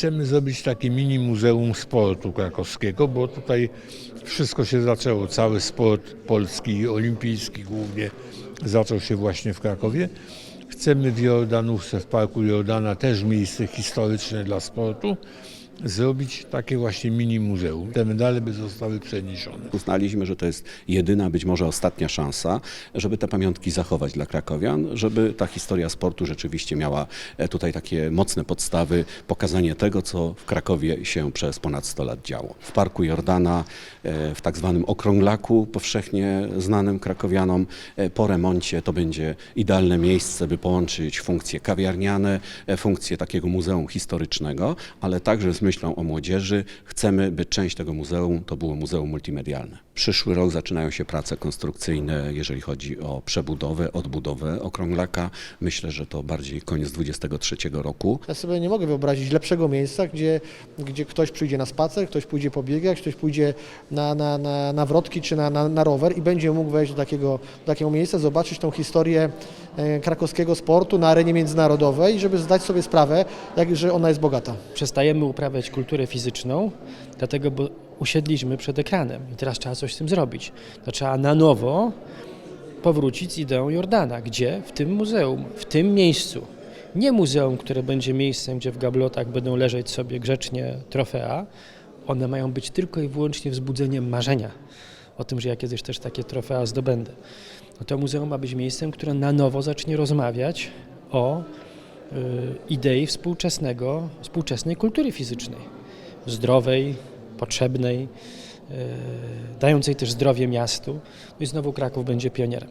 chcemy zrobić takie mini muzeum sportu krakowskiego, bo tutaj wszystko się zaczęło, cały sport polski, olimpijski głównie zaczął się właśnie w Krakowie. Chcemy w Jordanówce, w Parku Jordana też miejsce historyczne dla sportu zrobić takie właśnie mini muzeum. Te medale by zostały przeniesione. Uznaliśmy, że to jest jedyna, być może ostatnia szansa, żeby te pamiątki zachować dla krakowian, żeby ta historia sportu rzeczywiście miała e, tutaj takie mocne podstawy, pokazanie tego, co w Krakowie się przez ponad 100 lat działo. W Parku Jordana, e, w tak zwanym okrąglaku, powszechnie znanym krakowianom, e, po remoncie to będzie idealne miejsce, by połączyć funkcje kawiarniane, funkcje takiego muzeum historycznego, ale także z myślą o młodzieży chcemy, by część tego muzeum to było muzeum multimedialne. Przyszły rok zaczynają się prace konstrukcyjne, jeżeli chodzi o przebudowę, odbudowę okrąglaka. Myślę, że to bardziej koniec 23 roku. Ja sobie nie mogę wyobrazić lepszego miejsca, gdzie, gdzie ktoś przyjdzie na spacer, ktoś pójdzie pobiegać, ktoś pójdzie na, na, na, na wrotki czy na, na, na rower i będzie mógł wejść do takiego, do takiego miejsca, zobaczyć tą historię krakowskiego sportu na arenie międzynarodowej, żeby zdać sobie sprawę, że ona jest bogata. przestajemy uprawiać kulturę fizyczną, dlatego bo usiedliśmy przed ekranem i teraz trzeba coś z tym zrobić. To trzeba na nowo powrócić z ideą Jordana. Gdzie? W tym muzeum, w tym miejscu. Nie muzeum, które będzie miejscem, gdzie w gablotach będą leżeć sobie grzecznie trofea. One mają być tylko i wyłącznie wzbudzeniem marzenia o tym, że ja kiedyś też takie trofea zdobędę. No to muzeum ma być miejscem, które na nowo zacznie rozmawiać o y, idei współczesnego, współczesnej kultury fizycznej. Zdrowej, potrzebnej, y, dającej też zdrowie miastu. No i znowu Kraków będzie pionierem.